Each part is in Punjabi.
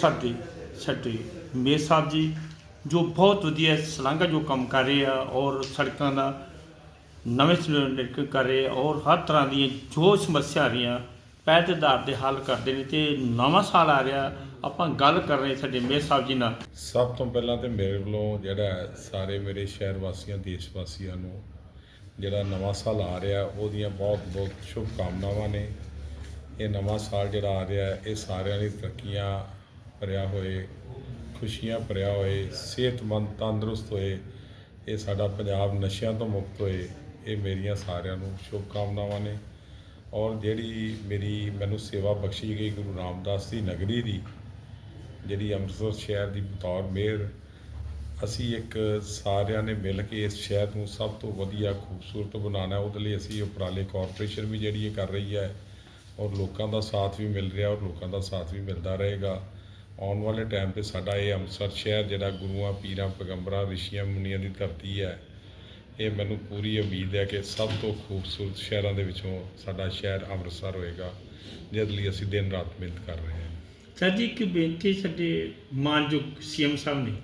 ਸਾਡੇ ਸਾਡੇ ਮੇਰ ਸਾਹਿਬ ਜੀ, ਜੋ ਬਹੁਤ ਵਧੀਆ ਸਲਾਘਾ ਜੋ ਕੰਮ ਕਰ ਰਹੇ ਆ ਔਰ ਸੜਕਾਂ ਦਾ ਨਵੇਂ ਸਿਲੰਡਰ ਕਰ ਰਹੇ ਆ ਔਰ ਹਰ ਤਰ੍ਹਾਂ ਦੀਆਂ ਜੋ ਸਮੱਸਿਆ ਆ ਰਹੀਆਂ ਪਹਿਲ ਦੇ ਆਧਾਰ ਤੇ ਹੱਲ ਕਰਦੇ ਨੇ ਤੇ ਨਵਾਂ ਸਾਲ ਆ ਰਿਹਾ, ਆਪਾਂ ਗੱਲ ਕਰ ਰਹੇ ਸਾਡੇ ਮੇਰ ਸਾਹਿਬ ਜੀ ਨਾਲ। ਸਭ ਤੋਂ ਪਹਿਲਾਂ ਤੇ ਮੇਰੇ ਵੱਲੋਂ ਜਿਹੜਾ ਸਾਰੇ ਮੇਰੇ ਸ਼ਹਿਰ ਵਾਸੀਆਂ, ਦੇਸ਼ ਵਾਸੀਆਂ ਨੂੰ ਜਿਹੜਾ ਨਵਾਂ ਸਾਲ ਆ ਰਿਹਾ, ਉਹਦੀਆਂ ਬਹੁਤ ਬਹੁਤ ਸ਼ੁਭ ਕਾਮਨਾਵਾਂ ਨੇ। ਇਹ ਨਵਾਂ ਸਾਲ ਜਿਹੜਾ ਆ ਰਿਹਾ, ਇਹ ਸਾਰਿਆਂ ਲਈ ਤਰੱਕੀਆਂ ਭਰਿਆ ਹੋਏ, ਖੁਸ਼ੀਆਂ ਭਰਿਆ ਹੋਏ, ਸਿਹਤਮੰਦ ਤੰਦਰੁਸਤ ਹੋਏ, ਇਹ ਸਾਡਾ ਪੰਜਾਬ ਨਸ਼ਿਆਂ ਤੋਂ ਮੁਕਤ ਹੋਏ, ਇਹ ਮੇਰੀਆਂ ਸਾਰਿਆਂ ਨੂੰ ਸ਼ੁਭ ਕਾਮਨਾਵਾਂ ਨੇ। ਔਰ ਜਿਹੜੀ ਮੇਰੀ ਮੈਨੂੰ ਸੇਵਾ ਬਖਸ਼ੀ ਗਈ ਗੁਰੂ ਰਾਮਦਾਸ ਦੀ ਨਗਰੀ ਦੀ, ਜਿਹੜੀ ਅੰਮ੍ਰਿਤਸਰ ਸ਼ਹਿਰ ਦੀ ਬਤੌਰ ਮੇਅਰ, ਅਸੀਂ ਇੱਕ ਸਾਰਿਆਂ ਨੇ ਮਿਲ ਕੇ ਇਸ ਸ਼ਹਿਰ ਨੂੰ ਸਭ ਤੋਂ ਵਧੀਆ ਖੂਬਸੂਰਤ ਬਣਾਉਣਾ ਉਹਦੇ ਲਈ ਅਸੀਂ ਉਪਰਾਲੇ ਕਾਰਪੋਰੇਸ਼ਨ ਵੀ ਜਿਹੜੀ ਇਹ ਕਰ ਰਹੀ ਹੈ, ਔਰ ਲੋਕਾਂ ਦਾ ਸਾਥ ਵੀ ਮਿਲ ਰਿਹਾ, ਔਰ ਲੋਕਾਂ ਦਾ ਸਾਥ ਵੀ ਮਿਲਦਾ ਰਹੇਗਾ। ਆਉਣ ਵਾਲੇ ਟਾਈਮ ਤੇ ਸਾਡਾ ਇਹ ਅੰਮ੍ਰਿਤਸਰ ਸ਼ਹਿਰ ਜਿਹੜਾ ਗੁਰੂਆਂ, ਪੀਰਾਂ, ਪੈਗੰਬਰਾਂ, ਰਿਸ਼ੀਆਂ, ਮੁਨੀਆਂ ਦੀ ਧਰਤੀ ਹੈ, ਇਹ ਮੈਨੂੰ ਪੂਰੀ ਉਮੀਦ ਹੈ ਕਿ ਸਭ ਤੋਂ ਖੂਬਸੂਰਤ ਸ਼ਹਿਰਾਂ ਦੇ ਵਿੱਚੋਂ ਸਾਡਾ ਸ਼ਹਿਰ ਅੰਮ੍ਰਿਤਸਰ ਹੋਏਗਾ, ਜਿਹਦੇ ਲਈ ਅਸੀਂ ਦਿਨ ਰਾਤ ਮਿਹਨਤ ਕਰ ਰਹੇ ਹਾਂ। ਸਰ ਜੀ, ਇੱਕ ਬੇਨਤੀ ਸਾਡੇ ਮਾਨਯੋਗ ਸੀਐਮ ਸਾਹਿਬ ਨੇ,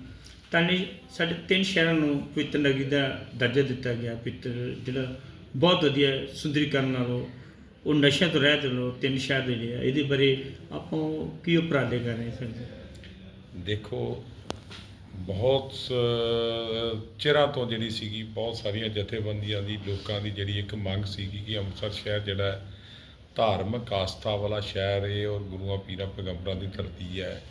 ਤਾਂ ਨੇ ਸਾਡੇ ਤਿੰਨ ਸ਼ਹਿਰਾਂ ਨੂੰ ਪਵਿੱਤਰ ਨਗਰੀ ਦਾ ਦਰਜਾ ਦਿੱਤਾ ਗਿਆ, ਪਵਿੱਤਰ ਜਿਹੜਾ ਬਹੁਤ ਵਧੀਆ ਸੁੰਦਰੀਕਰਨ ਨਾਲੋਂ ਉਹ ਨਸ਼ਿਆਂ ਤੋਂ ਰਹਿਤ ਲੋ ਤਿੰਨ ਸ਼ਹਿਰ ਜਿਹੜੇ ਆ। ਇਹਦੇ ਬਾਰੇ ਆਪਾਂ ਕੀ ਉਪਰਾਲੇ ਕਰ ਰਹੇ ਸਰ? ਦੇਖੋ ਬਹੁਤ ਸ- ਚਿਰਾਂ ਤੋਂ ਜਿਹੜੀ ਸੀਗੀ ਬਹੁਤ ਸਾਰੀਆਂ ਜਥੇਬੰਦੀਆਂ ਦੀ ਲੋਕਾਂ ਦੀ ਜਿਹੜੀ ਇੱਕ ਮੰਗ ਸੀਗੀ ਕਿ ਅੰਮ੍ਰਿਤਸਰ ਸ਼ਹਿਰ ਜਿਹੜਾ ਹੈ, ਧਾਰਮਿਕ ਆਸਥਾ ਵਾਲਾ ਸ਼ਹਿਰ ਹੈ ਔਰ ਗੁਰੂਆਂ ਪੀਰਾਂ ਪੈਗੰਬਰਾਂ ਦੀ ਧਰਤੀ ਹੈ।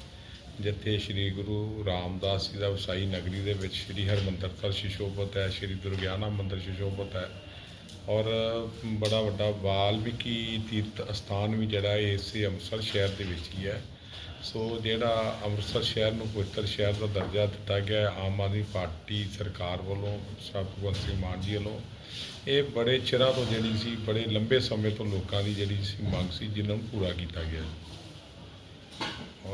ਜਿੱਥੇ ਸ੍ਰੀ ਗੁਰੂ ਰਾਮਦਾਸ ਜੀ ਦਾ ਵਸਾਈ ਨਗਰੀ ਦੇ ਵਿੱਚ ਸ੍ਰੀ ਹਰਿਮੰਦਰ ਸਾਹਿਬ ਸ਼ਿਸ਼ੋਭਤ ਹੈ ਸ੍ਰੀ ਦੁਰਗਿਆਨਾ ਮੰਦਰ ਸ਼ਿਸ਼ੋਭਤ ਹੈ। ਔਰ ਬੜਾ ਵੱਡਾ ਵਾਲਮੀਕੀ ਤੀਰਥ ਅਸਥਾਨ ਵੀ ਜਿਹੜਾ ਹੈ ਇਸੇ ਅੰਮ੍ਰਿਤਸਰ ਸ਼ਹਿਰ ਦੇ ਵਿੱਚ ਹੀ ਹੈ। ਸੋ ਜਿਹੜਾ ਅੰਮ੍ਰਿਤਸਰ ਸ਼ਹਿਰ ਨੂੰ ਪਵਿੱਤਰ ਸ਼ਹਿਰ ਦਾ ਦਰਜਾ ਦਿੱਤਾ ਗਿਆ ਆਮ ਆਦਮੀ ਪਾਰਟੀ ਸਰਕਾਰ ਵੱਲੋਂ, ਸਭ ਭਗਵੰਤ ਸਿੰਘ ਮਾਨ ਜੀ ਵੱਲੋਂ। ਇਹ ਬੜੇ ਚਿਰਾਂ ਤੋਂ ਜਿਹੜੀ ਸੀ, ਬੜੇ ਲੰਬੇ ਸਮੇਂ ਤੋਂ ਲੋਕਾਂ ਦੀ ਜਿਹੜੀ ਸੀ ਮੰਗ ਸੀ, ਜਿਨ੍ਹਾਂ ਨੂੰ ਪੂਰਾ ਕੀਤਾ ਗਿਆ।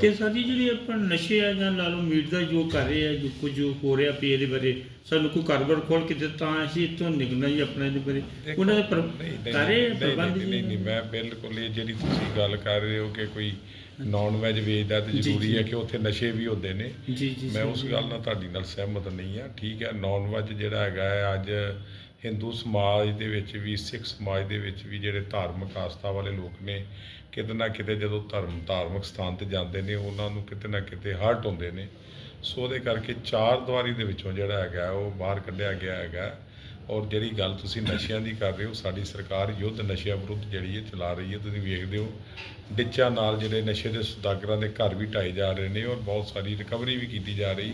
ਤੇ ਸਰ ਜੀ ਜਿਹੜੀ ਆਪਾਂ ਨਸ਼ੇ ਆ ਜਾਂ ਲਾ ਲਓ ਮੀਟ ਦਾ ਜੋ ਕਰ ਰਹੇ ਆ ਜੋ ਕੁਝ ਹੋ ਰਿਹਾ ਪਈ ਇਹਦੇ ਬਾਰੇ ਸਾਨੂੰ ਕੋਈ ਕਾਰੋਬਾਰ ਖੋਲ ਕੇ ਦਿੱਤਾ ਅਸੀਂ ਇੱਥੋਂ ਨਿਕਲਣਾ ਜੀ ਆਪਣਾ ਇਹਦੇ ਬਾਰੇ ਉਹਨਾਂ ਦੇ ਕਰ ਪ੍ਰਬੰਧ ਨਹੀਂ, ਜੀ ਨਹੀਂ ਨਹੀਂ ਮੈਂ ਬਿਲਕੁਲ ਇਹ ਜਿਹੜੀ ਤੁਸੀਂ ਗੱਲ ਕਰ ਰਹੇ ਹੋ ਕਿ ਕੋਈ ਨਾਨ ਵੈਜ ਵੇਚਦਾ ਤੇ ਜ਼ਰੂਰੀ। ਹੈ ਕਿ ਉੱਥੇ ਨਸ਼ੇ ਵੀ ਹੁੰਦੇ ਨੇ ਮੈਂ ਉਸ। ਗੱਲ ਨਾਲ ਤੁਹਾਡੀ ਨਾਲ ਸਹਿਮਤ ਨਹੀਂ ਆ ਠੀਕ ਹੈ ਨਾਨ ਵੈਜ ਜਿਹੜਾ ਹੈਗਾ ਹੈ ਅੱਜ ਹਿੰਦੂ ਸਮਾਜ ਦੇ ਵਿੱਚ ਵੀ, ਸਿੱਖ ਸਮਾਜ ਦੇ ਵਿੱਚ ਵੀ ਜਿਹੜੇ ਧਾਰਮਿਕ ਆਸਥਾ ਵਾਲੇ ਲੋਕ ਨੇ, ਕਿਤੇ ਨਾ ਕਿਤੇ ਜਦੋਂ ਧਰਮ, ਧਾਰਮਿਕ ਸਥਾਨ ਤੇ ਜਾਂਦੇ ਨੇ, ਉਹਨਾਂ ਨੂੰ ਕਿਤੇ ਨਾ ਕਿਤੇ ਹਰਟ ਹੁੰਦੇ ਨੇ। ਸੋ ਉਹਦੇ ਕਰਕੇ ਚਾਰ ਦੀਵਾਰੀ ਦੇ ਵਿੱਚੋਂ ਜਿਹੜਾ ਹੈਗਾ, ਉਹ ਬਾਹਰ ਕੱਢਿਆ ਗਿਆ ਹੈਗਾ। ਔਰ ਜਿਹੜੀ ਗੱਲ ਤੁਸੀਂ ਨਸ਼ਿਆਂ ਦੀ ਕਰ ਰਹੇ ਹੋ, ਸਾਡੀ ਸਰਕਾਰ ਯੁੱਧ ਨਸ਼ਿਆਂ ਵਿਰੁੱਧ ਜਿਹੜੀ ਹੈ ਚਲਾ ਰਹੀ ਹੈ, ਤੁਸੀਂ ਵੇਖਦੇ ਹੋ। ਡਿੱਚਾਂ ਨਾਲ ਜਿਹੜੇ ਨਸ਼ੇ ਦੇ ਸੁਦਾਗਰਾਂ ਦੇ ਘਰ ਵੀ ਢਾਏ ਜਾ ਰਹੇ ਨੇ ਔਰ ਬਹੁਤ ਸਾਰੀ ਰਿਕਵਰੀ ਵੀ ਕੀਤੀ ਜਾ ਰਹੀ।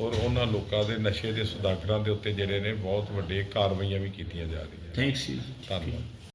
ਔਰ ਉਹਨਾਂ ਲੋਕਾਂ ਦੇ ਨਸ਼ੇ ਦੇ ਸੁਦਾਗਰਾਂ ਦੇ ਉੱਤੇ ਜਿਹੜੇ ਨੇ ਬਹੁਤ ਵੱਡੇ ਕਾਰਵਾਈਆਂ ਵੀ ਕੀਤੀਆਂ ਜਾ ਰਹੀਆਂ ਥੈਂਕਸ ਜੀ। ਧੰਨਵਾਦ।